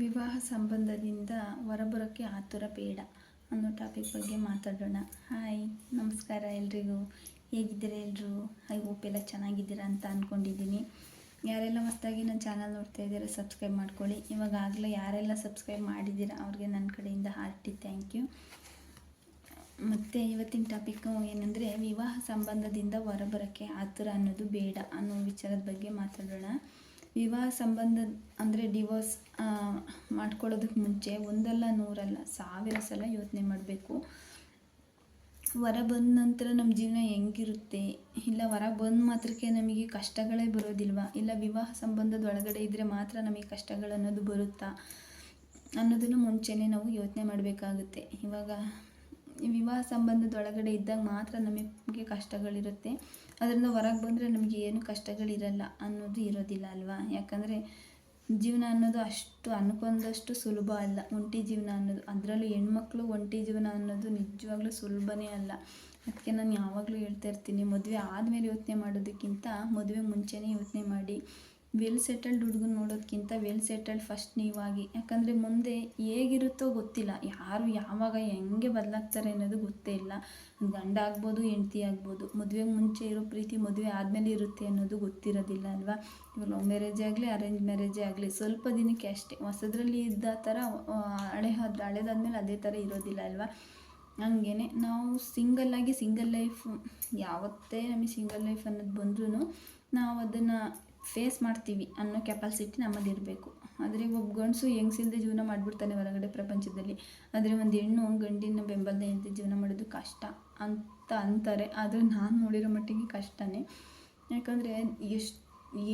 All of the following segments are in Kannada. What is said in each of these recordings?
ವಿವಾಹ ಸಂಬಂಧದಿಂದ ಹೊರಬರೋಕ್ಕೆ ಆತುರ ಬೇಡ. ಅನ್ನೋ ಟಾಪಿಕ್ ಬಗ್ಗೆ ಮಾತಾಡೋಣ. ಹಾಯ್ ನಮಸ್ಕಾರ ಎಲ್ರಿಗೂ. ಹೇಗಿದ್ದೀರಾ ಎಲ್ಲರೂ ಐ ಹೋಪ್ ಎಲ್ಲ ಚೆನ್ನಾಗಿದ್ದೀರಾ ಅಂತ ಅಂದ್ಕೊಂಡಿದ್ದೀನಿ ಯಾರೆಲ್ಲ ಹೊಸ್ದಾಗಿ ನನ್ನ ಚಾನಲ್ ನೋಡ್ತಾ ಇದ್ದೀರಾ ಸಬ್ಸ್ಕ್ರೈಬ್ ಮಾಡ್ಕೊಳ್ಳಿ. ಇವಾಗಾಗಲೇ ಯಾರೆಲ್ಲ ಸಬ್ಸ್ಕ್ರೈಬ್ ಮಾಡಿದ್ದೀರಾ, ಅವ್ರಿಗೆ ನನ್ನ ಕಡೆಯಿಂದ ಹಾರ್ಟಿ ಥ್ಯಾಂಕ್ ಯು ಮತ್ತು ಇವತ್ತಿನ ಟಾಪಿಕ್ಕು ಏನಂದರೆ, ವಿವಾಹ ಸಂಬಂಧದಿಂದ ಹೊರಬರೋಕ್ಕೆ ಆತುರ ಅನ್ನೋದು ಬೇಡ ಅನ್ನೋ ವಿಚಾರದ ಬಗ್ಗೆ ಮಾತಾಡೋಣ. ವಿವಾಹ ಸಂಬಂಧ ಅಂದರೆ ಡಿವೋರ್ಸ್ ಮಾಡ್ಕೊಳ್ಳೋದಕ್ಕೆ ಮುಂಚೆ ಒಂದಲ್ಲ ನೂರಲ್ಲ, ಸಾವಿರ ಸಲ ಯೋಚನೆ ಮಾಡಬೇಕು. ಹೊರ ಬಂದ ನಂತರ ನಮ್ಮ ಜೀವನ ಹೆಂಗಿರುತ್ತೆ? ಇಲ್ಲ ವರ ಬಂದ ಮಾತ್ರಕ್ಕೆ ನಮಗೆ ಕಷ್ಟಗಳೇ ಬರೋದಿಲ್ವಾ? ಇಲ್ಲ ವಿವಾಹ ಸಂಬಂಧದ ಒಳಗಡೆ ಇದ್ದರೆ ಮಾತ್ರ ನಮಗೆ ಕಷ್ಟಗಳನ್ನೋದು ಬರುತ್ತಾ? ಅನ್ನೋದನ್ನು ಮುಂಚೆನೇ ನಾವು ಯೋಚನೆ ಮಾಡಬೇಕಾಗುತ್ತೆ. ಇವಾಗ ವಿವಾಹ ಸಂಬಂಧದ ಒಳಗಡೆ ಇದ್ದಾಗ ಮಾತ್ರ ನಮಗೆ ಕಷ್ಟಗಳಿರುತ್ತೆ. ಅದರಿಂದ ಹೊರಗೆ ಬಂದರೆ ನಮಗೆ ಏನು ಕಷ್ಟಗಳಿರಲ್ಲ ಅನ್ನೋದು ಇರೋದಿಲ್ಲ ಅಲ್ವಾ? ಯಾಕಂದರೆ ಜೀವನ ಅನ್ನೋದು ಅಷ್ಟು ಅನ್ಕೊಂಡಷ್ಟು ಸುಲಭ ಅಲ್ಲ. ಒಂಟಿ ಜೀವನ ಅನ್ನೋದು, ಅದರಲ್ಲೂ ಹೆಣ್ಮಕ್ಳು ಒಂಟಿ ಜೀವನ ಅನ್ನೋದು ನಿಜವಾಗ್ಲೂ ಸುಲಭನೇ ಅಲ್ಲ. ಅದಕ್ಕೆ ನಾನು ಯಾವಾಗಲೂ ಹೇಳ್ತಾ ಇರ್ತೀನಿ, ಮದುವೆ ಆದಮೇಲೆ ಯೋಚನೆ ಮಾಡೋದಕ್ಕಿಂತ ಮದುವೆ ಮುಂಚೆನೇ ಯೋಚನೆ ಮಾಡಿ. ವೆಲ್ ಸೆಟಲ್ಡ್ ಹುಡುಗನ ನೋಡೋದಕ್ಕಿಂತ ವೆಲ್ ಸೆಟಲ್ಡ್ ಫಸ್ಟ್ ನೀವಾಗಿ. ಯಾಕಂದರೆ ಮುಂದೆ ಹೇಗಿರುತ್ತೋ ಗೊತ್ತಿಲ್ಲ. ಯಾರು ಯಾವಾಗ ಹೆಂಗೆ ಬದಲಾಗ್ತಾರೆ ಅನ್ನೋದು ಗೊತ್ತೇ ಇಲ್ಲ. ಗಂಡ ಆಗ್ಬೋದು, ಹೆಂಡತಿ ಆಗ್ಬೋದು ಮದುವೆಗೆ ಮುಂಚೆ ಇರೋ ಪ್ರೀತಿ ಮದುವೆ ಆದಮೇಲೆ ಇರುತ್ತೆ ಅನ್ನೋದು ಗೊತ್ತಿರೋದಿಲ್ಲ ಅಲ್ವಾ? ಇವಾಗ ಲವ್ ಮ್ಯಾರೇಜ್ ಆಗಲಿ ಅರೇಂಜ್ ಮ್ಯಾರೇಜೇ ಆಗಲಿ, ಸ್ವಲ್ಪ ದಿನಕ್ಕೆ ಅಷ್ಟೇ. ಹೊಸದ್ರಲ್ಲಿ ಇದ್ದ ಥರ ಹಳೆ ಹಳೆದಾದ್ಮೇಲೆ ಅದೇ ಥರ ಇರೋದಿಲ್ಲ ಅಲ್ವಾ? ಹಂಗೇ ನಾವು ಸಿಂಗಲ್ಲಾಗಿ ಸಿಂಗಲ್ ಲೈಫ್ ಯಾವತ್ತೇ ನಮಗೆ ಸಿಂಗಲ್ ಲೈಫ್ ಅನ್ನೋದು ಬಂದ್ರೂ ನಾವು ಅದನ್ನು ಫೇಸ್ ಮಾಡ್ತೀವಿ ಅನ್ನೋ ಕೆಪಾಸಿಟಿ ನಮ್ಮಲ್ಲಿ ಇರಬೇಕು. ಆದರೆ ಒಬ್ಬ ಗಂಡಸು ಹೆಂಗ್ಸಿಲ್ದೆ ಜೀವನ ಮಾಡಿಬಿಡ್ತಾನೆ ಹೊರಗಡೆ ಪ್ರಪಂಚದಲ್ಲಿ. ಆದರೆ ಒಂದು ಹೆಣ್ಣು ಗಂಡಿನ ಬೆಂಬಲದ ಇಲ್ಲದೆ ಜೀವನ ಮಾಡೋದು ಕಷ್ಟ ಅಂತ ಅಂತಾರೆ. ಆದರೆ ನಾನು ನೋಡಿರೋ ಮಟ್ಟಿಗೆ ಕಷ್ಟನೇ. ಯಾಕಂದರೆ ಎಷ್ಟು,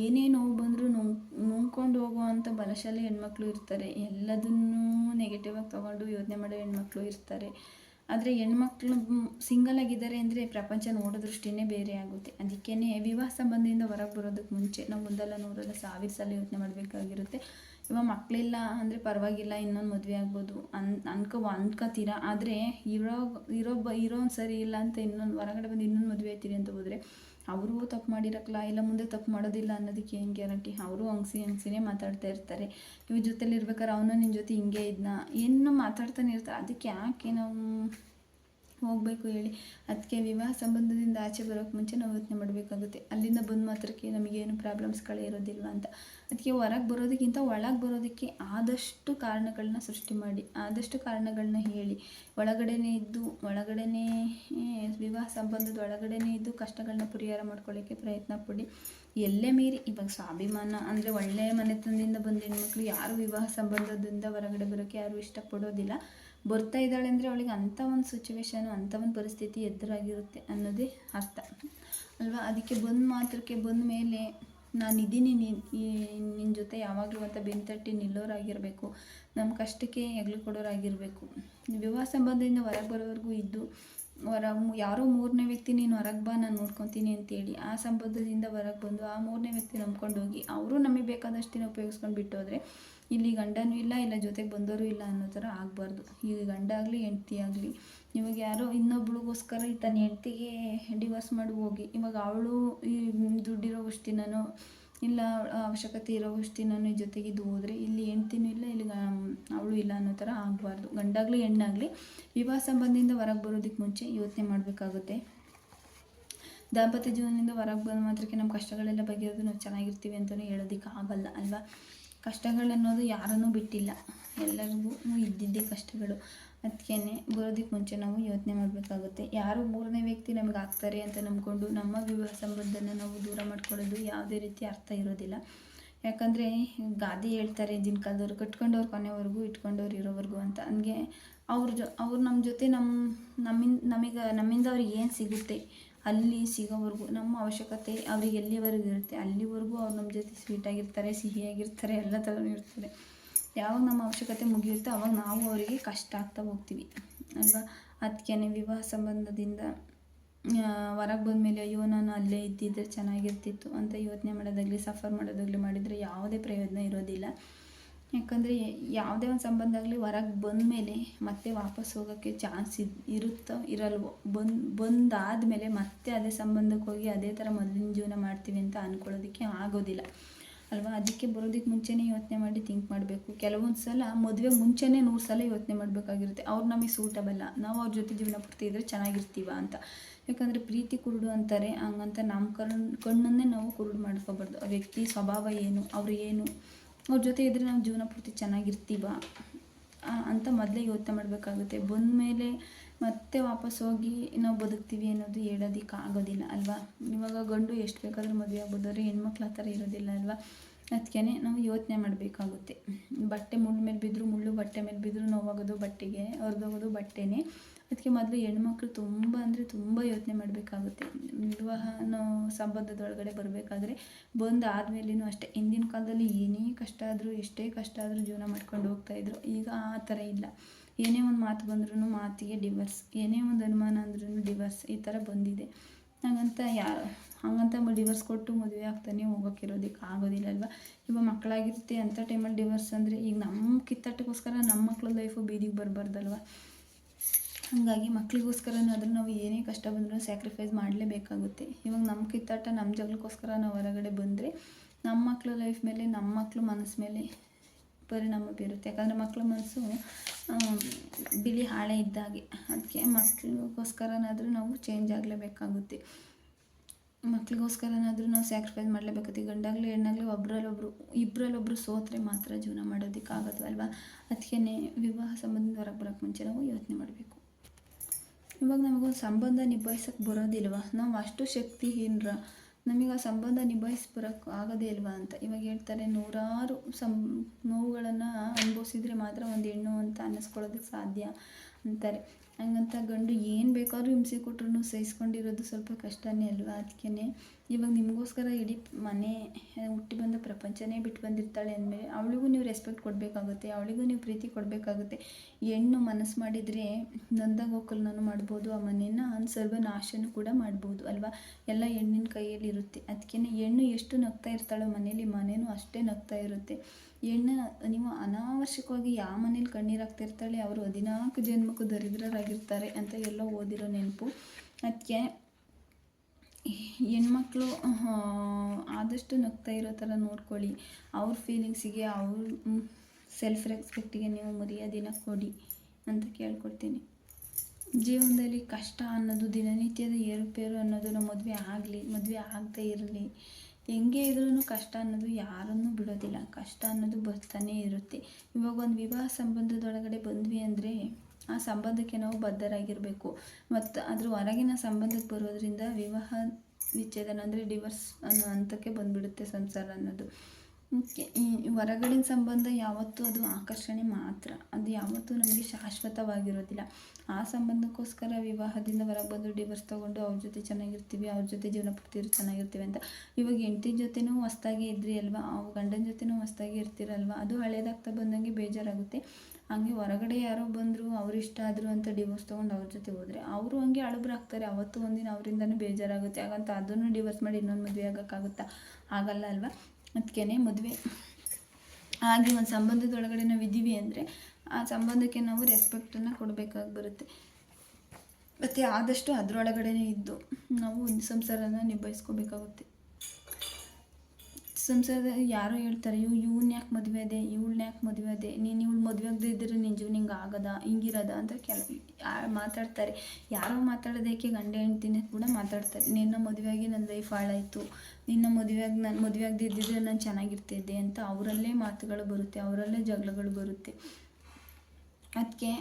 ಏನೇ ನೋವು ಬಂದರೂ ನೋ ನುಂಗ್ಕೊಂಡು ಹೋಗುವಂಥ ಬಲಶಾಲಿ ಹೆಣ್ಮಕ್ಳು ಇರ್ತಾರೆ. ಎಲ್ಲದನ್ನೂ ನೆಗೆಟಿವಾಗಿ ತೊಗೊಂಡು ಯೋಚನೆ ಮಾಡೋ ಹೆಣ್ಮಕ್ಳು ಇರ್ತಾರೆ. ಆದರೆ ಹೆಣ್ಮಕ್ಳು ಸಿಂಗಲ್ ಆಗಿದ್ದಾರೆ ಅಂದರೆ ಪ್ರಪಂಚ ನೋಡೋ ದೃಷ್ಟಿನೇ ಬೇರೆ ಆಗುತ್ತೆ. ಅದಕ್ಕೇ ವಿವಾಹ ಸಂಬಂಧದಿಂದ ಹೊರಗೆ ಬರೋದಕ್ಕೆ ಮುಂಚೆ ನಾವು ಒಂದಲ್ಲ ನೂರಲ್ಲ ಸಾವಿರ ಸಲ ಯೋಚನೆ ಮಾಡಬೇಕಾಗಿರುತ್ತೆ. ಇವಾಗ ಮಕ್ಕಳಿಲ್ಲ ಅಂದರೆ ಪರವಾಗಿಲ್ಲ, ಇನ್ನೊಂದು ಮದುವೆ ಆಗ್ಬೋದು ಅನ್, ಅನ್ಕೋ, ಅನ್ಕೋತೀರಾ? ಆದರೆ ಇರೋ ಇರೋ ಬ ಇರೋನು ಸರಿ ಇಲ್ಲ ಅಂತ ಇನ್ನೊಂದು ಹೊರಗಡೆ ಬಂದು ಇನ್ನೊಂದು ಮದುವೆ ಆಯ್ತೀರಿ ಅಂತ ಹೋದರೆ ಅವರು ತಪ್ಪು ಮಾಡಿರಕ್ಕಲ್ಲ ಇಲ್ಲ ಮುಂದೆ ತಪ್ಪು ಮಾಡೋದಿಲ್ಲ ಅನ್ನೋದಕ್ಕೆ ಏನು ಗ್ಯಾರಂಟಿ? ಅವರು ಹಂಗ್ಸಿ ಹಂಗ್ಸಿನೇ ಮಾತಾಡ್ತಾ ಇರ್ತಾರೆ. ಇವ್ರ ಜೊತೆಲಿ ಇರ್ಬೇಕಾದ್ರೆ ಅವನು ನಿನ್ನ ಜೊತೆ ಹಿಂಗೆ ಇದನ್ನ ಏನು ಮಾತಾಡ್ತಾನೆ ಇರ್ತಾರೆ. ಅದಕ್ಕೆ ಯಾಕೆ ನಾವು ಹೋಗಬೇಕು ಹೇಳಿ. ಅದಕ್ಕೆ ವಿವಾಹ ಸಂಬಂಧದಿಂದ ಆಚೆ ಬರೋಕ್ಕೆ ಮುಂಚೆ ನಾವು ಯೋಚನೆ ಮಾಡಬೇಕಾಗುತ್ತೆ. ಅಲ್ಲಿಂದ ಬಂದ ಮಾತ್ರಕ್ಕೆ ನಮಗೇನು ಪ್ರಾಬ್ಲಮ್ಸ್ಗಳೇ ಇರೋದಿಲ್ಲ ಅಂತ. ಅದಕ್ಕೆ ಹೊರಗೆ ಬರೋದಕ್ಕಿಂತ ಒಳಗೆ ಬರೋದಕ್ಕೆ ಆದಷ್ಟು ಕಾರಣಗಳನ್ನ ಸೃಷ್ಟಿ ಮಾಡಿ, ಆದಷ್ಟು ಕಾರಣಗಳನ್ನ ಹೇಳಿ. ಒಳಗಡೆನೇ ಇದ್ದು, ಒಳಗಡೆನೇ ವಿವಾಹ ಸಂಬಂಧದ ಒಳಗಡೆನೇ ಇದ್ದು ಕಷ್ಟಗಳನ್ನ ಪರಿಹಾರ ಮಾಡ್ಕೊಳ್ಳೋಕ್ಕೆ ಪ್ರಯತ್ನ ಪಡಿ. ಎಲ್ಲೇ ಮೀರಿ, ಇವಾಗ ಸ್ವಾಭಿಮಾನ ಅಂದರೆ ಒಳ್ಳೆಯ ಮನೆತನದಿಂದ ಬಂದ ಹೆಣ್ಮಕ್ಳು ಯಾರು ವಿವಾಹ ಸಂಬಂಧದಿಂದ ಹೊರಗಡೆ ಬರೋಕ್ಕೆ ಯಾರು ಇಷ್ಟಪಡೋದಿಲ್ಲ. ಬರ್ತಾ ಇದ್ದಾಳೆ ಅಂದರೆ ಅವಳಿಗೆ ಅಂಥ ಒಂದು ಸಿಚುವೇಶನು ಅಂಥ ಒಂದು ಪರಿಸ್ಥಿತಿ ಎದುರಾಗಿರುತ್ತೆ ಅನ್ನೋದೇ ಅರ್ಥ. ಅಲ್ವಾ? ಅದಕ್ಕೆ ಬಂದ ಮಾತ್ರಕ್ಕೆ ಬಂದ ಮೇಲೆ ನಾನು ಇದ್ದೀನಿ ನಿನ್ನ ಜೊತೆ ಯಾವಾಗಲೂ ಅಂತ ಬೆನ್ತಟ್ಟಿ ನಿಲ್ಲೋರಾಗಿರಬೇಕು. ನಮ್ಮ ಕಷ್ಟಕ್ಕೆ ಹೆಗ್ಲು ಕೊಡೋರಾಗಿರಬೇಕು. ವಿವಾಹ ಸಂಬಂಧದಿಂದ ಹೊರಗೆ ಬರೋವರೆಗೂ ಇದ್ದು ಹೊರ ಯಾರೋ ಮೂರನೇ ವ್ಯಕ್ತಿ ನೀನು ಹೊರಗೆ ಬಾ, ನಾನು ನೋಡ್ಕೊತೀನಿ ಅಂತೇಳಿ ಆ ಸಂಬಂಧದಿಂದ ಹೊರಗೆ ಬಂದು ಆ ಮೂರನೇ ವ್ಯಕ್ತಿ ನಂಬ್ಕೊಂಡು ಹೋಗಿ ಅವರು ನಮಗೆ ಬೇಕಾದಷ್ಟಿನ ಉಪಯೋಗಿಸ್ಕೊಂಡು ಬಿಟ್ಟು ಇಲ್ಲಿ ಗಂಡನೂ ಇಲ್ಲ ಇಲ್ಲ ಜೊತೆಗೆ ಬಂದವರು ಇಲ್ಲ ಅನ್ನೋ ಥರ ಆಗಬಾರ್ದು. ಈಗ ಗಂಡ ಆಗಲಿ, ಹೆಂಡ್ತಿ ಆಗಲಿ, ಇವಾಗ ಯಾರೋ ಇನ್ನೊಬ್ಳಿಗೋಸ್ಕರ ತನ್ನ ಹೆಂಡ್ತಿಗೆ ಡಿವೋರ್ಸ್ ಮಾಡಿ ಹೋಗಿ, ಇವಾಗ ಅವಳು ಈ ದುಡ್ಡಿರೋ ದಿನನೋ ಇಲ್ಲ, ಅವಶ್ಯಕತೆ ಇರೋ ದಿನನೂ ನಾನು ಜೊತೆಗಿದ್ದು ಹೋದರೆ ಇಲ್ಲಿ ಹೆಂಡ್ತಿನೂ ಇಲ್ಲ, ಇಲ್ಲಿ ಅವಳು ಇಲ್ಲ ಅನ್ನೋ ಥರ ಆಗಬಾರ್ದು. ಗಂಡಾಗಲಿ, ಹೆಣ್ಣಾಗಲಿ ವಿವಾಹ ಸಂಬಂಧದಿಂದ ಹೊರಗೆ ಬರೋದಕ್ಕೆ ಮುಂಚೆ ಯೋಚನೆ ಮಾಡಬೇಕಾಗುತ್ತೆ. ದಾಂಪತ್ಯ ಜೀವನದಿಂದ ಹೊರಗೆ ಬಂದ ಮಾತ್ರಕ್ಕೆ ನಮ್ಮ ಕಷ್ಟಗಳೆಲ್ಲ ಬಗೆಯೋದು ನಾವು ಚೆನ್ನಾಗಿರ್ತೀವಿ ಅಂತಲೂ ಹೇಳೋದಕ್ಕೆ ಆಗಲ್ಲ ಅಲ್ವಾ? ಕಷ್ಟಗಳನ್ನೋದು ಯಾರನ್ನೂ ಬಿಟ್ಟಿಲ್ಲ. ಎಲ್ಲರಿಗೂ ಇದ್ದಿದ್ದೇ ಕಷ್ಟಗಳು. ಅದಕ್ಕೇ ಬರೋದಕ್ಕೆ ಮುಂಚೆ ನಾವು ಯೋಚನೆ ಮಾಡಬೇಕಾಗುತ್ತೆ. ಯಾರು ಮೂರನೇ ವ್ಯಕ್ತಿ ನಮಗೆ ಆಗ್ತಾರೆ ಅಂತ ನಂಬಿಕೊಂಡು ನಮ್ಮ ವಿವಾಹ ಸಂಬಂಧನ ನಾವು ದೂರ ಮಾಡ್ಕೊಳ್ಳೋದು ಯಾವುದೇ ರೀತಿ ಅರ್ಥ ಇರೋದಿಲ್ಲ. ಯಾಕಂದರೆ ಗಾದೆ ಹೇಳ್ತಾರೆ ಹಿಂದಿನ ಕಾಲದವ್ರು ಕಟ್ಕೊಂಡವ್ರು ಕೊನೆವರೆಗೂ ಇಟ್ಕೊಂಡವ್ರು ಇರೋವರೆಗೂ ಅಂತ. ಹಂಗೆ ಅವ್ರ ಜೊ, ಅವ್ರು ನಮ್ಮ ಜೊತೆ ನಮ್ಮ ನಮ್ಮಿಂದ, ನಮಗೆ, ನಮ್ಮಿಂದ ಅವ್ರಿಗೆ ಏನು ಸಿಗುತ್ತೆ? ಅಲ್ಲಿ ಸಿಗೋವರೆಗೂ, ನಮ್ಮ ಅವಶ್ಯಕತೆ ಅವ್ರಿಗೆ ಎಲ್ಲಿವರೆಗೂ ಇರುತ್ತೆ? ಅಲ್ಲಿವರೆಗೂ ಅವ್ರು ನಮ್ಮ ಜೊತೆ ಸ್ವೀಟಾಗಿರ್ತಾರೆ ಸಿಹಿಯಾಗಿರ್ತಾರೆ, ಎಲ್ಲ ಥರನೂ ಇರ್ತಾರೆ. ಯಾವಾಗ ನಮ್ಮ ಅವಶ್ಯಕತೆ ಮುಗಿಯುತ್ತೋ ಅವಾಗ ನಾವು ಅವರಿಗೆ ಕಷ್ಟ ಆಗ್ತಾ ಹೋಗ್ತೀವಿ. ಅಲ್ವಾ? ಅದಕ್ಕೆ ವಿವಾಹ ಸಂಬಂಧದಿಂದ ಹೊರಗೆ ಬಂದಮೇಲೆ ಅಯ್ಯೋ, ನಾನು ಅಲ್ಲೇ ಇದ್ದಿದ್ದರೆ ಚೆನ್ನಾಗಿರ್ತಿತ್ತು ಅಂತ ಯೋಚನೆ ಮಾಡೋದಾಗಲಿ ಸಫರ್ ಮಾಡೋದಾಗಲಿ ಮಾಡಿದರೆ ಯಾವುದೇ ಪ್ರಯೋಜನ ಇರೋದಿಲ್ಲ. ಯಾಕಂದರೆ ಯಾವುದೇ ಒಂದು ಸಂಬಂಧ ಆಗಲಿ ಹೊರಗೆ ಬಂದಮೇಲೆ ಮತ್ತೆ ವಾಪಸ್ ಹೋಗೋಕ್ಕೆ ಚಾನ್ಸ್ ಇದ್, ಇರುತ್ತೋ ಇರಲ್ವೋ, ಬಂದು, ಬಂದಾದಮೇಲೆ ಮತ್ತೆ ಅದೇ ಸಂಬಂಧಕ್ಕೆ ಹೋಗಿ ಅದೇ ಥರ ಮೊದಲಿನ ಜೀವನ ಮಾಡ್ತೀವಿ ಅಂತ ಅಂದ್ಕೊಳ್ಳೋದಕ್ಕೆ ಆಗೋದಿಲ್ಲ. ಅಲ್ವಾ? ಅದಕ್ಕೆ ಬರೋದಕ್ಕೆ ಮುಂಚೆನೇ ಯೋಚನೆ ಮಾಡಿ ಥಿಂಕ್ ಮಾಡಬೇಕು. ಕೆಲವೊಂದು ಸಲ ಮದುವೆ ಮುಂಚೆನೇ ನೂರು ಸಲ ಯೋಚನೆ ಮಾಡಬೇಕಾಗಿರುತ್ತೆ. ಅವ್ರು ನಮಗೆ ಸೂಟಬಲ್ಲ ನಾವು ಅವ್ರ ಜೊತೆ ಜೀವನ ಪೂರ್ತಿ ಇದ್ದರೆ ಚೆನ್ನಾಗಿರ್ತೀವ ಅಂತ. ಯಾಕಂದರೆ ಪ್ರೀತಿ ಕುರುಡು ಅಂತಾರೆ. ಹಂಗಂತ ನಮ್ಮ ಕಣ್, ಕಣ್ಣನ್ನೇ ನಾವು ಕುರುಡು ಮಾಡ್ಕೋಬಾರ್ದು. ಆ ವ್ಯಕ್ತಿ ಸ್ವಭಾವ ಏನು, ಅವ್ರು ಏನು, ಅವ್ರ ಜೊತೆ ಇದ್ದರೆ ನಾವು ಜೀವನ ಪೂರ್ತಿ ಚೆನ್ನಾಗಿರ್ತೀವ? ಅಂತ ಮೊದಲೇ ಯೋಚನೆ ಮಾಡಬೇಕಾಗುತ್ತೆ. ಬಂದ ಮೇಲೆ ಮತ್ತೆ ವಾಪಸ್ ಹೋಗಿ ನಾವು ಬದುಕ್ತೀವಿ ಅನ್ನೋದು ಹೇಳೋದಕ್ಕೆ ಆಗೋದಿಲ್ಲ ಅಲ್ವಾ? ಇವಾಗ ಗಂಡು ಎಷ್ಟು ಬೇಕಾದರೂ ಮದುವೆ ಆಗ್ಬೋದು ಹೆಣ್ಮಕ್ಳು ಆ ಥರ ಇರೋದಿಲ್ಲ ಅಲ್ವಾ? ಅದಕ್ಕೆ ನಾವು ಯೋಚನೆ ಮಾಡಬೇಕಾಗುತ್ತೆ. ಬಟ್ಟೆ ಮುಳ್ಳು ಮೇಲೆ ಬಿದ್ದರೂ ಮುಳ್ಳು, ಬಟ್ಟೆ ಮೇಲೆ ಬಿದ್ದರೂ ನೋವಾಗೋದು ಬಟ್ಟೆಗೆ ಹೊರದೋಗೋದು ಬಟ್ಟೆನೇ. ಅದಕ್ಕೆ ಮೊದಲು ಹೆಣ್ಮಕ್ಳು ತುಂಬ ಅಂದರೆ ತುಂಬ ಯೋಚನೆ ಮಾಡಬೇಕಾಗುತ್ತೆ. ವಿವಾಹ ಅನ್ನೋ ಸಂಬಂಧದೊಳಗಡೆ ಬರಬೇಕಾದ್ರೆ ಬಂದು ಆದಮೇಲೆನೂ ಅಷ್ಟೇ. ಹಿಂದಿನ ಕಾಲದಲ್ಲಿ ಏನೇ ಕಷ್ಟ ಆದರೂ, ಎಷ್ಟೇ ಕಷ್ಟ ಆದರೂ ಜೀವನ ಮಾಡ್ಕೊಂಡು ಹೋಗ್ತಾಯಿದ್ರು ಈಗ ಆ ಥರ ಇಲ್ಲ. ಏನೇ ಒಂದು ಮಾತು ಬಂದ್ರೂ ಮಾತಿಗೆ ಡಿವರ್ಸ್ ಏನೇ ಒಂದು ಅನುಮಾನ ಅಂದ್ರೂ ಡಿವರ್ಸ್ ಈ ಥರ ಬಂದಿದೆ. ಹಾಗಂತ ಯಾ, ಹಂಗಂತ ಡಿವರ್ಸ್ ಕೊಟ್ಟು ಮದುವೆ ಆಗ್ತಾನೆ ಹೋಗೋಕ್ಕಿರೋದಕ್ಕೆ ಆಗೋದಿಲ್ಲ ಅಲ್ವಾ? ಇವಾಗ ಮಕ್ಕಳಾಗಿರುತ್ತೆ ಅಂಥ ಟೈಮಲ್ಲಿ ಡಿವರ್ಸ್ ಅಂದರೆ ಈಗ ನಮ್ಮ ಕಿತ್ತಾಟಕ್ಕೋಸ್ಕರ ನಮ್ಮ ಮಕ್ಕಳ ಲೈಫು ಬೀದಿಗೆ ಬರಬಾರ್ದಲ್ವ? ಹಾಗಾಗಿ ಮಕ್ಳಿಗೋಸ್ಕರನಾದರೂ ನಾವು ಏನೇ ಕಷ್ಟ ಬಂದರೂ ಸ್ಯಾಕ್ರಿಫೈಸ್ ಮಾಡಲೇಬೇಕಾಗುತ್ತೆ. ಇವಾಗ ನಮ್ಮ ಕಿತ್ತಾಟ ನಮ್ಮ ಜಗಳಕ್ಕೋಸ್ಕರ ನಾವು ಹೊರಗಡೆ ಬಂದರೆ ನಮ್ಮ ಮಕ್ಕಳ ಲೈಫ್ ಮೇಲೆ, ನಮ್ಮ ಮಕ್ಕಳು ಮನಸ್ಸು ಮೇಲೆ ಪರಿಣಾಮ ಬೀರುತ್ತೆ. ಯಾಕಂದರೆ ಮಕ್ಕಳ ಮನಸ್ಸು ಬಿಳಿ ಹಾಳೆ ಇದ್ದಾಗೆ. ಅದಕ್ಕೆ ಮಕ್ಕಳಿಗೋಸ್ಕರನಾದರೂ ನಾವು ಚೇಂಜ್ ಆಗಲೇಬೇಕಾಗುತ್ತೆ. ಮಕ್ಳಿಗೋಸ್ಕರನಾದರೂ ನಾವು ಸ್ಯಾಕ್ರಿಫೈಸ್ ಮಾಡಲೇಬೇಕಾಗುತ್ತೆ. ಗಂಡಾಗಲಿ, ಹೆಣ್ಣಾಗಲಿ ಒಬ್ರಲ್ಲೊಬ್ರು ಇಬ್ಬರಲ್ಲೊಬ್ರು ಸೋತ್ರೆ ಮಾತ್ರ ಜೀವನ ಮಾಡೋದಕ್ಕಾಗೋದು ಅಲ್ವಾ? ಅದಕ್ಕೆ ವಿವಾಹ ಸಂಬಂಧದ ಹೊರಗೆ ಬರೋಕ್ಕೆ ಮುಂಚೆ ನಾವು ಯೋಚನೆ ಮಾಡಬೇಕು. ಇವಾಗ ನಮಗೊಂದು ಸಂಬಂಧ ನಿಭಾಯಿಸೋಕ್ಕೆ ಬರೋದಿಲ್ವ? ನಾವು ಅಷ್ಟು ಶಕ್ತಿಹೀನರ ನಮಗೆ ಆ ಸಂಬಂಧ ನಿಭಾಯಿಸಿ ಬರೋಕ್ಕೆ ಆಗೋದೇ ಇಲ್ವಾ ಅಂತ. ಇವಾಗ ಹೇಳ್ತಾರೆ ನೂರಾರು ಸಂ, ನೋವುಗಳನ್ನು ಅನುಭವಿಸಿದ್ರೆ ಮಾತ್ರ ಒಂದು ಹೆಣ್ಣು ಅಂತ ಅನ್ನಿಸ್ಕೊಳ್ಳೋದಕ್ಕೆ ಸಾಧ್ಯ ಅಂತಾರೆ. ಹಂಗಂತ ಗಂಡು ಏನು ಬೇಕಾದ್ರೂ ಹಿಂಸೆ ಕೊಟ್ರು ಸಹಿಸ್ಕೊಂಡಿರೋದು ಸ್ವಲ್ಪ ಕಷ್ಟನೇ ಅಲ್ವಾ? ಅದಕ್ಕೆ ಇವಾಗ ನಿಮಗೋಸ್ಕರ ಇಡೀ ಮನೆ ಹುಟ್ಟಿ ಬಂದ ಪ್ರಪಂಚನೇ ಬಿಟ್ಟು ಬಂದಿರ್ತಾಳೆ ಅಂದಮೇಲೆ ಅವಳಿಗೂ ನೀವು ರೆಸ್ಪೆಕ್ಟ್ ಕೊಡಬೇಕಾಗುತ್ತೆ, ಅವಳಿಗೂ ನೀವು ಪ್ರೀತಿ ಕೊಡಬೇಕಾಗುತ್ತೆ. ಹೆಣ್ಣು ಮನಸ್ಸು ಮಾಡಿದರೆ ನೊಂದಾಗ ಒಕ್ಕಲನ್ನು ಮಾಡ್ಬೋದು, ಆ ಮನೇನ ಸರ್ವನಾಶನೂ ಕೂಡ ಮಾಡ್ಬೋದು, ಅಲ್ವಾ? ಎಲ್ಲ ಹೆಣ್ಣಿನ ಕೈಯಲ್ಲಿ ಇರುತ್ತೆ. ಅದಕ್ಕೆ ಹೆಣ್ಣು ಎಷ್ಟು ನಗ್ತಾ ಇರ್ತಾಳೋ ಮನೆಯಲ್ಲಿ ಮನೇನೂ ಅಷ್ಟೇ ನಗ್ತಾ ಇರುತ್ತೆ. ಹೆಣ್ಣು, ನೀವು ಅನಾವಶ್ಯಕವಾಗಿ ಯಾವ ಮನೇಲಿ ಕಣ್ಣೀರಾಗ್ತಾ ಇರ್ತಾಳೆ, ಅವರು ಹದಿನಾಲ್ಕು ಜನ್ಮಕ್ಕೂ ದರಿದ್ರರಾಗಿರ್ತಾರೆ ಅಂತ ಎಲ್ಲ ಓದಿರೋ ನೆನಪು. ಅದಕ್ಕೆ ಹೆಣ್ಮಕ್ಳು ಆದಷ್ಟು ನಗ್ತಾ ಇರೋ ಥರ ನೋಡ್ಕೊಳ್ಳಿ. ಅವ್ರ ಫೀಲಿಂಗ್ಸಿಗೆ ಅವ್ರ ಸೆಲ್ಫ್ ರೆಸ್ಪೆಕ್ಟಿಗೆ ನೀವು ಮರ್ಯಾದೆನ ಕೊಡಿ ಅಂತ ಕೇಳ್ಕೊಡ್ತೀನಿ ಜೀವನದಲ್ಲಿ ಕಷ್ಟ ಅನ್ನೋದು, ದಿನನಿತ್ಯದ ಏರುಪೇರು ಅನ್ನೋದು ನಮ್ಮ ಮದುವೆ ಆಗಲಿ, ಮದುವೆ ಆಗದೇ ಇರಲಿ. ಹೆಂಗೆ ಇದ್ರೂ ಕಷ್ಟ ಅನ್ನೋದು ಯಾರನ್ನೂ ಬಿಡೋದಿಲ್ಲ. ಕಷ್ಟ ಅನ್ನೋದು ಬರ್ತಾನೇ ಇರುತ್ತೆ. ಇವಾಗ ಒಂದು ವಿವಾಹ ಸಂಬಂಧದೊಳಗಡೆ ಬಂದ್ವಿ ಅಂದರೆ ಆ ಸಂಬಂಧಕ್ಕೆ ನಾವು ಬದ್ಧರಾಗಿರಬೇಕು. ಮತ್ತು ಅದ್ರ ಹೊರಗಿನ ಸಂಬಂಧಕ್ಕೆ ಬರೋದ್ರಿಂದ ವಿವಾಹ ವಿಚ್ಛೇದನ ಅಂದರೆ ಡಿವರ್ಸ್ ಅನ್ನೋ ಹಂತಕ್ಕೆ ಬಂದ್ಬಿಡುತ್ತೆ ಸಂಸಾರ ಅನ್ನೋದು. ಹೊರಗಡಿನ ಸಂಬಂಧ ಯಾವತ್ತೂ ಅದು ಆಕರ್ಷಣೆ ಮಾತ್ರ. ಅದು ಯಾವತ್ತೂ ನಮಗೆ ಶಾಶ್ವತವಾಗಿರೋದಿಲ್ಲ. ಆ ಸಂಬಂಧಕ್ಕೋಸ್ಕರ ವಿವಾಹದಿಂದ ಹೊರಗೆ ಬಂದು ಡಿವರ್ಸ್ ತೊಗೊಂಡು ಅವ್ರ ಜೊತೆ ಚೆನ್ನಾಗಿರ್ತೀವಿ, ಅವ್ರ ಜೊತೆ ಜೀವನ ಪೂರ್ತಿ ಚೆನ್ನಾಗಿರ್ತೀವಿ ಅಂತ. ಇವಾಗ ಹೆಂಡತಿ ಜೊತೆನೂ ಹೊಸ್ದಾಗಿ ಇದ್ರಿ ಅಲ್ವಾ ಅವ್ರ ಗಂಡನ ಜೊತೆನೂ ಹೊಸ್ದಾಗಿ ಇರ್ತೀರಲ್ವ, ಅದು ಹಳೇದಾಗ್ತಾ ಬಂದಂಗೆ ಬೇಜಾರಾಗುತ್ತೆ. ಹಂಗೆ ಹೊರಗಡೆ ಯಾರೋ ಬಂದರು ಅವ್ರು ಇಷ್ಟ ಆದರು ಅಂತ ಡಿವೋರ್ಸ್ ತೊಗೊಂಡು ಅವ್ರ ಜೊತೆ ಹೋದರೆ ಅವರು ಹಂಗೆ ಅಳುಬ್ರಾಗ್ತಾರೆ ಅವತ್ತು ಒಂದಿನ ಅವರಿಂದನೂ ಬೇಜಾರಾಗುತ್ತೆ. ಹಾಗಂತ ಅದನ್ನು ಡಿವೋರ್ಸ್ ಮಾಡಿ ಇನ್ನೊಂದು ಮದುವೆ ಆಗೋಕ್ಕಾಗುತ್ತಾ? ಆಗಲ್ಲ ಅಲ್ವಾ? ಅದಕ್ಕೇ ಮದುವೆ. ಹಾಗೆ ಒಂದು ಸಂಬಂಧದೊಳಗಡೆ ನಾವು ಇದ್ದೀವಿ ಅಂದರೆ ಆ ಸಂಬಂಧಕ್ಕೆ ನಾವು ರೆಸ್ಪೆಕ್ಟನ್ನು ಕೊಡಬೇಕಾಗಿ ಬರುತ್ತೆ. ಮತ್ತು ಆದಷ್ಟು ಅದರೊಳಗಡೆನೇ ಇದ್ದು ನಾವು ಸಂಸಾರನ ನಿಭಾಯಿಸ್ಕೋಬೇಕಾಗುತ್ತೆ. ಸಂಸಾರದಲ್ಲಿ ಯಾರೋ ಹೇಳ್ತಾರೆ ಇವ್ ಇವನ್ ಯಾಕೆ ಮದುವೆ ಅದೇ ಇವಳನ್ನ ಯಾಕೆ ಮದುವೆ ಅದೇ ನೀನು ಇವಳು ಮದುವೆ ಆಗದೆ ಇದ್ದರೆ ನಿನ್ನ ಜೀವನ ಹಿಂಗೆ ಆಗದ ಹಿಂಗಿರೋದ ಅಂತ ಕೆಲವು ಮಾತಾಡ್ತಾರೆ. ಯಾರೋ ಮಾತಾಡೋದಕ್ಕೆ ಗಂಡ ಹೆಂಡ್ತಿನೇ ಕೂಡ ಮಾತಾಡ್ತಾರೆ. ನಿನ್ನ ಮದುವೆಯಾಗಿ ನನ್ನ ಲೈಫ್ ಹಾಳಾಯಿತು. ನಿನ್ನ ಮದುವೆಯಾಗಿ ನಾನು ಮದುವೆ ಆಗದೆ ಇದ್ದಿದ್ರೆ ನಾನು ಚೆನ್ನಾಗಿರ್ತಿದ್ದೆ ಅಂತ ಅವರಲ್ಲೇ ಮಾತುಗಳು ಬರುತ್ತೆ, ಅವರಲ್ಲೇ ಜಗಳಗಳು ಬರುತ್ತೆ. ಅದಕ್ಕೆ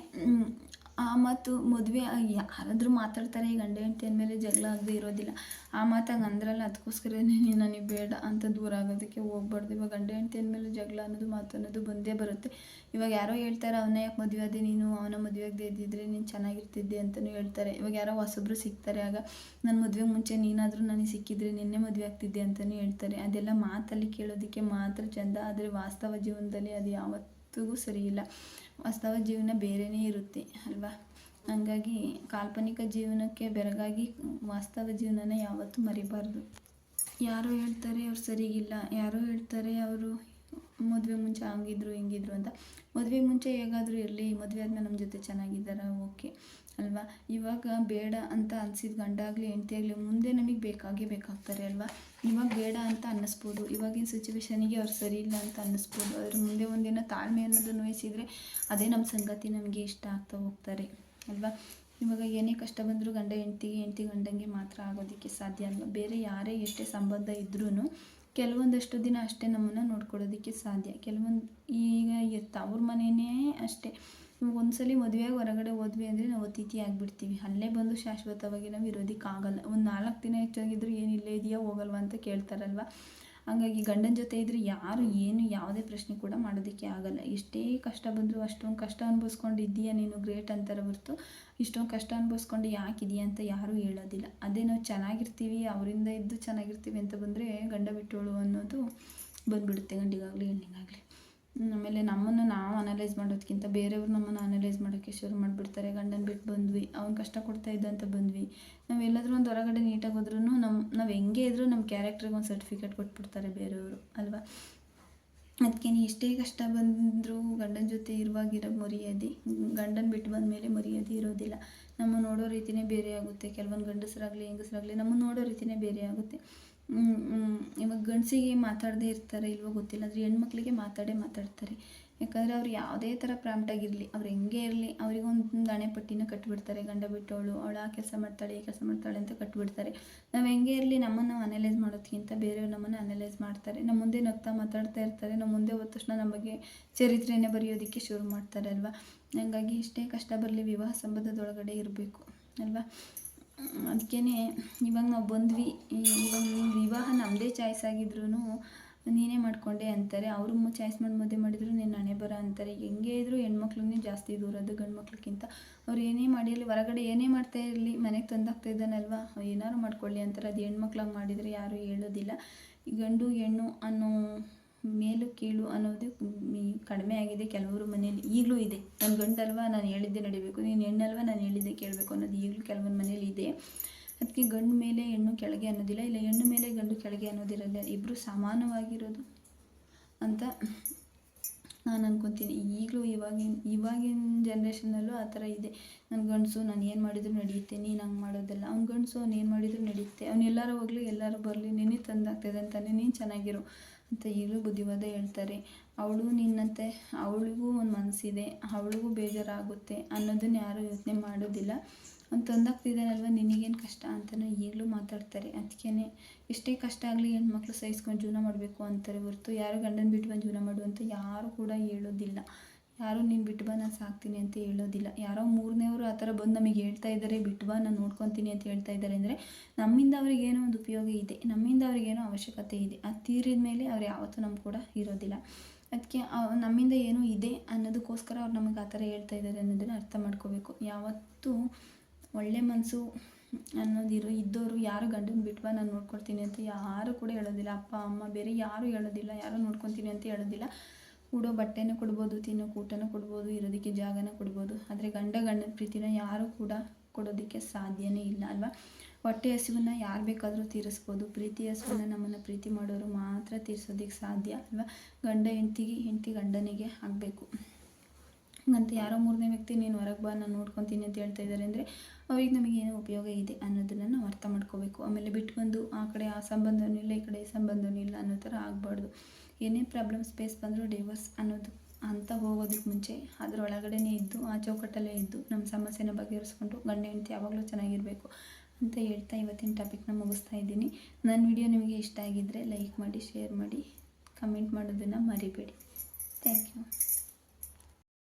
ಆ ಮಾತು ಮದುವೆ ಯಾರಾದರೂ ಮಾತಾಡ್ತಾರೆ, ಈ ಗಂಡ ಹೆಂಡತಿ ಅಂದಮೇಲೆ ಜಗಳ ಆಗದೆ ಇರೋದಿಲ್ಲ. ಆ ಮಾತಾಗ ಅಂದ್ರಲ್ಲ ಅದಕ್ಕೋಸ್ಕರನೇ ನೀನು ನನಗೆ ಬೇಡ ಅಂತ ದೂರ ಆಗೋದಕ್ಕೆ ಹೋಗ್ಬಾರ್ದು. ಇವಾಗ ಗಂಡ ಹೆಂಡತಿ ಅಂದಮೇಲೆ ಜಗಳ ಅನ್ನೋದು ಮಾತು ಅನ್ನೋದು ಬಂದೇ ಬರುತ್ತೆ. ಇವಾಗ ಯಾರೋ ಹೇಳ್ತಾರೆ, ಅವನ ಯಾಕೆ ಮದುವೆ ಆದೆ ನೀನು? ಅವನ ಮದುವೆ ಆಗದೆ ಇದ್ದಿದ್ರೆ ನೀನು ಚೆನ್ನಾಗಿರ್ತಿದ್ದೆ ಅಂತಲೂ ಹೇಳ್ತಾರೆ. ಇವಾಗ ಯಾರೋ ಹೊಸಬ್ರು ಸಿಗ್ತಾರೆ, ಆಗ ನನ್ನ ಮದುವೆ ಮುಂಚೆ ನೀನಾದರೂ ನನಗೆ ಸಿಕ್ಕಿದ್ರೆ ನಿನ್ನೆ ಮದುವೆ ಆಗ್ತಿದ್ದೆ ಅಂತಲೂ ಹೇಳ್ತಾರೆ. ಅದೆಲ್ಲ ಮಾತಲ್ಲಿ ಕೇಳೋದಕ್ಕೆ ಮಾತ್ರ ಚೆಂದ, ಆದರೆ ವಾಸ್ತವ ಜೀವನದಲ್ಲಿ ಅದು ಯಾವತ್ತಿಗೂ ಸರಿ ಇಲ್ಲ. ವಾಸ್ತವ ಜೀವನ ಬೇರೆಯೇ ಇರುತ್ತೆ, ಅಲ್ವಾ? ಹಂಗಾಗಿ ಕಾಲ್ಪನಿಕ ಜೀವನಕ್ಕೆ ಬೆರಗಾಗಿ ವಾಸ್ತವ ಜೀವನನ ಯಾವತ್ತೂ ಮರಿಬಾರ್ದು. ಯಾರೋ ಹೇಳ್ತಾರೆ ಅವ್ರು ಸರಿಗಿಲ್ಲ, ಯಾರೋ ಹೇಳ್ತಾರೆ ಅವರು ಮದುವೆ ಮುಂಚೆ ಹಂಗಿದ್ರು, ಹಿಂಗಿದ್ರು ಅಂತ. ಮದುವೆ ಮುಂಚೆ ಹೇಗಾದರೂ ಇರಲಿ, ಮದುವೆ ಆದಮೇಲೆ ನಮ್ಮ ಜೊತೆ ಚೆನ್ನಾಗಿದ್ದಾರಾ? ಓಕೆ. ಅಲ್ವಾ? ಇವಾಗ ಬೇಡ ಅಂತ ಅನ್ಸಿದ ಗಂಡ ಆಗಲಿ ಹೆಂಡತಿ ಆಗಲಿ ಮುಂದೆ ನಮಗೆ ಬೇಕಾಗೇ ಬೇಕಾಗ್ತಾರೆ ಅಲ್ವಾ? ಇವಾಗ ಬೇಡ ಅಂತ ಅನ್ನಿಸ್ಬೋದು. ಇವಾಗಿನ ಸಿಚುವೇಶನಿಗೆ ಅವ್ರು ಸರಿ ಇಲ್ಲ ಅಂತ ಅನ್ನಿಸ್ಬೋದು. ಅದ್ರ ಮುಂದೆ ಒಂದಿನ ತಾಳ್ಮೆ ಅನ್ನೋದನ್ನು ವಹಿಸಿದರೆ ಅದೇ ನಮ್ಮ ಸಂಗತಿ ನಮಗೆ ಇಷ್ಟ ಆಗ್ತಾ ಹೋಗ್ತಾರೆ ಅಲ್ವಾ? ಇವಾಗ ಏನೇ ಕಷ್ಟ ಬಂದರೂ ಗಂಡ ಹೆಂಡ್ತಿಗೆ, ಹೆಂಡ್ತಿ ಗಂಡಂಗೆ ಮಾತ್ರ ಆಗೋದಕ್ಕೆ ಸಾಧ್ಯ ಅಲ್ವಾ? ಬೇರೆ ಯಾರೇ ಎಷ್ಟೇ ಸಂಬಂಧ ಇದ್ರೂ ಕೆಲವೊಂದಷ್ಟು ದಿನ ಅಷ್ಟೇ ನಮ್ಮನ್ನು ನೋಡ್ಕೊಳ್ಳೋದಕ್ಕೆ ಸಾಧ್ಯ. ಕೆಲವೊಂದು ಈಗ ಎತ್ತ ಅವ್ರ ಮನೆಯೇ ಅಷ್ಟೇ. ಒಂದ್ಸಲಿ ಮದುವೆಯಾಗಿ ಹೊರಗಡೆ ಹೋದ್ವಿ ಅಂದರೆ ನಾವು ಅತಿಥಿ ಆಗಿಬಿಡ್ತೀವಿ. ಅಲ್ಲೇ ಬಂದು ಶಾಶ್ವತವಾಗಿ ನಾವು ಇರೋದಕ್ಕಾಗಲ್ಲ ಒಂದು ನಾಲ್ಕು ದಿನ ಹೆಚ್ಚಾಗಿದ್ದರೂ ಏನು ಇಲ್ಲೇ ಇದೆಯಾ, ಹೋಗಲ್ವಾ ಅಂತ ಕೇಳ್ತಾರಲ್ವ? ಹಂಗಾಗಿ ಗಂಡನ ಜೊತೆ ಇದ್ದರೆ ಯಾರು ಏನು ಯಾವುದೇ ಪ್ರಶ್ನೆ ಕೂಡ ಮಾಡೋದಕ್ಕೆ ಆಗಲ್ಲ. ಎಷ್ಟೇ ಕಷ್ಟ ಬಂದರೂ ಅಷ್ಟೊಂದು ಕಷ್ಟ ಅನುಭವಿಸ್ಕೊಂಡು ಇದ್ದೀಯಾ ನೀನು, ಗ್ರೇಟ್ ಅಂತಾರ ಹೊರ್ತು ಇಷ್ಟೊಂದು ಕಷ್ಟ ಅನುಭವಿಸ್ಕೊಂಡು ಯಾಕಿದೆಯಾ ಅಂತ ಯಾರೂ ಹೇಳೋದಿಲ್ಲ. ಅದೇ ನಾವು ಚೆನ್ನಾಗಿರ್ತೀವಿ, ಅವರಿಂದ ಇದ್ದು ಚೆನ್ನಾಗಿರ್ತೀವಿ ಅಂತ ಬಂದರೆ ಗಂಡ ಬಿಟ್ಟೋಳು ಅನ್ನೋದು ಬಂದುಬಿಡುತ್ತೆ. ಗಂಡಿಗಾಗಲಿ, ಹೆಣ್ಣಿಗಾಗಲಿ. ಆಮೇಲೆ ನಮ್ಮನ್ನು ನಾವು ಅನಲೈಸ್ ಮಾಡೋದಕ್ಕಿಂತ ಬೇರೆಯವ್ರು ನಮ್ಮನ್ನು ಅನಲೈಸ್ ಮಾಡೋಕ್ಕೆ ಶುರು ಮಾಡಿಬಿಡ್ತಾರೆ. ಗಂಡನ ಬಿಟ್ಟು ಬಂದ್ವಿ, ಅವ್ನು ಕಷ್ಟ ಕೊಡ್ತಾ ಇದ್ದ ಅಂತ ಬಂದ್ವಿ. ನಾವು ಎಲ್ಲಾದರೂ ಒಂದು ಹೊರಗಡೆ ನೀಟಾಗಿ ಹೋದ್ರೂ ನಮ್ಮ ನಾವು ಹೆಂಗೆ ಇದ್ರೂ ನಮ್ಮ ಕ್ಯಾರೆಕ್ಟ್ರಿಗೆ ಒಂದು ಸರ್ಟಿಫಿಕೇಟ್ ಕೊಟ್ಬಿಡ್ತಾರೆ ಬೇರೆಯವರು, ಅಲ್ವಾ? ಅದಕ್ಕೆ ಎಷ್ಟೇ ಕಷ್ಟ ಬಂದರೂ ಗಂಡನ ಜೊತೆ ಇರುವಾಗಿರೋ ಮರ್ಯಾದೆ, ಗಂಡನ ಬಿಟ್ಟು ಬಂದ ಮೇಲೆ ಮರ್ಯಾದೆ ಇರೋದಿಲ್ಲ. ನಮ್ಮ ನೋಡೋ ರೀತಿಯೇ ಬೇರೆ ಆಗುತ್ತೆ. ಕೆಲವೊಂದು ಗಂಡಸರಾಗಲಿ ಹೆಂಗಸರಾಗಲಿ ನಮ್ಮ ನೋಡೋ ರೀತಿಯೇ ಬೇರೆ ಆಗುತ್ತೆ. ಇವಾಗ ಗಂಡಸಿಗೆ ಮಾತಾಡದೇ ಇರ್ತಾರೆ ಇಲ್ವೋ ಗೊತ್ತಿಲ್ಲ, ಆದರೆ ಹೆಣ್ಮಕ್ಳಿಗೆ ಮಾತಾಡೇ ಮಾತಾಡ್ತಾರೆ. ಯಾಕಂದರೆ ಅವ್ರು ಯಾವುದೇ ಥರ ಪ್ರಾಂಪ್ಟಾಗಿರಲಿ ಅವ್ರು ಹೆಂಗೆ ಇರಲಿ ಅವ್ರಿಗೊಂದು ಹಣೆ ಪಟ್ಟಿನ ಕಟ್ಬಿಡ್ತಾರೆ, ಗಂಡ ಬಿಟ್ಟವಳು, ಅವಳು ಆ ಕೆಲಸ ಮಾಡ್ತಾಳೆ, ಈ ಕೆಲಸ ಮಾಡ್ತಾಳೆ ಅಂತ ಕಟ್ಬಿಡ್ತಾರೆ. ನಾವು ಹೆಂಗೆ ಇರಲಿ, ನಮ್ಮನ್ನು ಅನಲೈಸ್ ಮಾಡೋದಕ್ಕಿಂತ ಬೇರೆಯವ್ರು ನಮ್ಮನ್ನು ಅನಲೈಸ್ ಮಾಡ್ತಾರೆ. ನಮ್ಮ ಮುಂದೆ ನಗ್ತಾ ಮಾತಾಡ್ತಾ ಇರ್ತಾರೆ ನಮ್ಮ ಮುಂದೆ ಹೋದ ತಕ್ಷಣ ನಮ್ಮ ಬಗ್ಗೆ ಚರಿತ್ರೆನೇ ಬರೆಯೋದಕ್ಕೆ ಶುರು ಮಾಡ್ತಾರೆ ಅಲ್ವಾ? ಹಾಗಾಗಿ ಇಷ್ಟೇ ಕಷ್ಟ ಬರಲಿ, ವಿವಾಹ ಸಂಬಂಧದೊಳಗಡೆ ಇರಬೇಕು, ಅಲ್ವಾ? ಅದಕ್ಕೇ ಇವಾಗ ನಾವು ಬಂದ್ವಿ. ಇವಾಗ ವಿವಾಹ ನಮ್ಮದೇ ಚಾಯ್ಸ್ ಆಗಿದ್ರು ನೀನೇ ಮಾಡಿಕೊಂಡೆ ಅಂತಾರೆ. ಅವರು ಚಾಯ್ಸ್ ಮಾಡಿ, ಮದುವೆ ಮಾಡಿದ್ರು ನೀನು ಹಣೆ ಬರ ಅಂತಾರೆ. ಹೆಂಗೆ ಇದ್ದರೂ ಹೆಣ್ಮಕ್ಳನ್ನೇ ಜಾಸ್ತಿ ದೂರದ್ದು ಗಂಡು ಮಕ್ಳಿಗಿಂತ ಅವ್ರು ಏನೇ ಮಾಡಿರಲಿ ಹೊರಗಡೆ ಏನೇ ಮಾಡ್ತಾ ಇರಲಿ, ಮನೆಗೆ ತಂದಾಗ್ತಾ ಇದ್ದಾನಲ್ವ? ಏನಾದ್ರು ಮಾಡ್ಕೊಳ್ಳಿ ಅಂತಾರೆ. ಅದು ಹೆಣ್ಮಕ್ಳಾಗಿ ಮಾಡಿದರೆ ಯಾರೂ ಹೇಳೋದಿಲ್ಲ. ಗಂಡು, ಹೆಣ್ಣು ಅನ್ನೋ ಮೇಲು ಕೀಳು ಅನ್ನೋದು ಕಡಿಮೆ ಆಗಿದೆ. ಕೆಲವರು ಮನೆಯಲ್ಲಿ ಈಗಲೂ ಇದೆ. ನನ್ನ ಗಂಡಲ್ವಾ ನಾನು ಹೇಳಿದ್ದೆ ನಡಿಬೇಕು. ನೀನು ಹೆಣ್ಣಲ್ವಾ ನಾನು ಹೇಳಿದ್ದೆ ಕೇಳಬೇಕು ಅನ್ನೋದು ಈಗಲೂ ಕೆಲವೊಂದು ಮನೇಲಿ ಇದೆ. ಅದಕ್ಕೆ ಗಂಡು ಮೇಲೆ ಹೆಣ್ಣು ಕೆಳಗೆ ಅನ್ನೋದಿಲ್ಲ, ಇಲ್ಲ ಹೆಣ್ಣು ಮೇಲೆ ಗಂಡು ಕೆಳಗೆ ಅನ್ನೋದಿರಲ್ಲ ಇಬ್ಬರು ಸಮಾನವಾಗಿರೋದು ಅಂತ ನಾನು ಅನ್ಕೊತೀನಿ. ಈಗಲೂ ಇವಾಗಿನ ಇವಾಗಿನ ಜನ್ರೇಷನಲ್ಲೂ ಆ ಥರ ಇದೆ. ನನ್ನ ಗಂಡಸು ನಾನು ಏನು ಮಾಡಿದ್ರು ನಡೆಯುತ್ತೆ, ನೀನು ಹಂಗೆ ಮಾಡೋದಲ್ಲ. ಅವ್ನ ಗಂಡಸು ಅವ್ನು ಏನು ಮಾಡಿದ್ರು ನಡೆಯುತ್ತೆ. ಅವ್ನು ಎಲ್ಲರೂ ಹೋಗಲಿ, ಎಲ್ಲರೂ ಬರಲಿ ನೀನೇ ತಂದಾಗ್ತದೆ ಅಂತಾನೆ ನೀನು ಚೆನ್ನಾಗಿರು. ಅಂತ ಈಗಲೂ ಬುದ್ಧಿವಾದ ಹೇಳ್ತಾರೆ. ಅವಳು ನಿನ್ನಂತೆ, ಅವಳಿಗೂ ಒಂದು ಮನಸ್ಸಿದೆ ಅವಳಿಗೂ ಬೇಜಾರಾಗುತ್ತೆ ಅನ್ನೋದನ್ನ ಯಾರೂ ಯೋಚನೆ ಮಾಡೋದಿಲ್ಲ. ಅವ್ನು ತೊಂದಾಗ್ತಿದ್ದಾನಲ್ವ, ನಿನಗೇನು ಕಷ್ಟ ಅಂತಲೂ ಈಗಲೂ ಮಾತಾಡ್ತಾರೆ. ಅದಕ್ಕೇ ಎಷ್ಟೇ ಕಷ್ಟ ಆಗಲಿ ಹೆಣ್ಮಕ್ಳು ಸಹಿಸ್ಕೊಂಡು ಜೀವನ ಮಾಡಬೇಕು ಅಂತಾರೆ ಹೊರತು ಯಾರು ಗಂಡನ ಬಿಟ್ಟು ಬಂದು ಜೀವನ ಮಾಡು ಅಂತ ಯಾರು ಕೂಡ ಹೇಳೋದಿಲ್ಲ. ಯಾರು ನೀನು ಬಿಟ್ಟು ಬಾ, ನಾನು ಸಾಕ್ತೀನಿ ಅಂತ ಹೇಳೋದಿಲ್ಲ. ಯಾರೋ ಮೂರನೇವರು ಆ ಥರ ಬಂದು ನಮಗೆ ಹೇಳ್ತಾ ಇದ್ದಾರೆ ಬಿಟ್ಟು ಬಾ, ನಾನು ನೋಡ್ಕೊತೀನಿ ಅಂತ ಹೇಳ್ತಾ ಇದ್ದಾರೆ ಅಂದರೆ ನಮ್ಮಿಂದ ಅವ್ರಿಗೇನೋ ಒಂದು ಉಪಯೋಗ ಇದೆ, ನಮ್ಮಿಂದ ಅವ್ರಿಗೇನೋ ಅವಶ್ಯಕತೆ ಇದೆ. ಆ ತೀರಿದ ಮೇಲೆ ಅವ್ರು ಯಾವತ್ತೂ ನಮ್ಮ ಕೂಡ ಇರೋದಿಲ್ಲ. ಅದಕ್ಕೆ ನಮ್ಮಿಂದ ಏನೂ ಇದೆ ಅನ್ನೋದಕ್ಕೋಸ್ಕರ ಅವ್ರು ನಮಗೆ ಆ ಥರ ಹೇಳ್ತಾ ಇದ್ದಾರೆ ಅನ್ನೋದನ್ನು ಅರ್ಥ ಮಾಡ್ಕೋಬೇಕು. ಯಾವತ್ತೂ ಒಳ್ಳೆ ಮನಸ್ಸು ಅನ್ನೋದಿರೋ ಇದ್ದವರು ಯಾರು ಗಂಡನ ಬಿಟ್ಟು ನಾನು ನೋಡ್ಕೊಳ್ತೀನಿ ಅಂತ ಯಾರು ಕೂಡ ಹೇಳೋದಿಲ್ಲ. ಅಪ್ಪ, ಅಮ್ಮ ಬೇರೆ ಯಾರು ಹೇಳೋದಿಲ್ಲ, ಯಾರು ನೋಡ್ಕೊತೀನಿ ಅಂತ ಹೇಳೋದಿಲ್ಲ. ಉಡೋ ಬಟ್ಟೆನೂ ಕೊಡ್ಬೋದು, ತಿನ್ನೋ ಊಟನೂ ಕೊಡ್ಬೋದು, ಇರೋದಕ್ಕೆ ಜಾಗನ ಕೊಡ್ಬೋದು. ಆದರೆ ಗಂಡ ಗಂಡನ ಪ್ರೀತಿನ ಯಾರೂ ಕೂಡ ಕೊಡೋದಕ್ಕೆ ಸಾಧ್ಯನೇ ಇಲ್ಲ, ಅಲ್ವಾ? ಹೊಟ್ಟೆ ಹಸಿವನ್ನ ಯಾರು ಬೇಕಾದರೂ ತೀರಿಸ್ಬೋದು. ಪ್ರೀತಿ ಹಸುವನ್ನು ನಮ್ಮನ್ನು ಪ್ರೀತಿ ಮಾಡೋರು ಮಾತ್ರ ತೀರಿಸೋದಕ್ಕೆ ಸಾಧ್ಯ, ಅಲ್ವಾ? ಗಂಡ ಹೆಂಡ್ತಿಗೆ, ಹೆಂಡತಿ ಗಂಡನಿಗೆ ಆಗಬೇಕು. ಅಂತ ಯಾರೋ ಮೂರನೇ ವ್ಯಕ್ತಿ ನೀನು ಹೊರಗೆ ಬಾ, ನಾನು ನೋಡ್ಕೊತೀನಿ ಅಂತ ಹೇಳ್ತಾ ಇದ್ದಾರೆ ಅಂದರೆ ಅವ್ರಿಗೆ ನಮಗೆ ಏನೋ ಉಪಯೋಗ ಇದೆ ಅನ್ನೋದನ್ನು ನಾವು ಅರ್ಥ ಮಾಡ್ಕೋಬೇಕು. ಆಮೇಲೆ ಬಿಟ್ಟು ಬಂದು ಆ ಕಡೆ ಆ ಸಂಬಂಧವೂ ಇಲ್ಲ, ಈ ಕಡೆ ಈ ಇಲ್ಲ ಅನ್ನೋ ಥರ ಆಗಬಾರ್ದು. ಏನೇ ಪ್ರಾಬ್ಲಮ್ ಸ್ಪೇಸ್ ಬಂದರೂ ಡಿವೋರ್ಸ್ ಅನ್ನೋದು ಅಂತ ಹೋಗೋದಕ್ಕೆ ಮುಂಚೆ ಅದರೊಳಗಡೆ ಇದ್ದು, ಆ ಚೌಕಟ್ಟಲ್ಲೇ ಇದ್ದು ನಮ್ಮ ಸಮಸ್ಯೆನ ಬಗೆಹರಿಸ್ಕೊಂಡು ಗಂಡ ಹೆಂಡತಿ ಯಾವಾಗಲೂ ಚೆನ್ನಾಗಿರಬೇಕು ಅಂತ ಹೇಳ್ತಾ ಇವತ್ತಿನ ಟಾಪಿಕ್ನ ಮುಗಿಸ್ತಾ ಇದ್ದೀನಿ. ನನ್ನ ವಿಡಿಯೋ ನಿಮಗೆ ಇಷ್ಟ ಆಗಿದ್ದರೆ ಲೈಕ್ ಮಾಡಿ ಶೇರ್ ಮಾಡಿ ಕಮೆಂಟ್ ಮಾಡೋದನ್ನು ಮರಿಬೇಡಿ. Thank you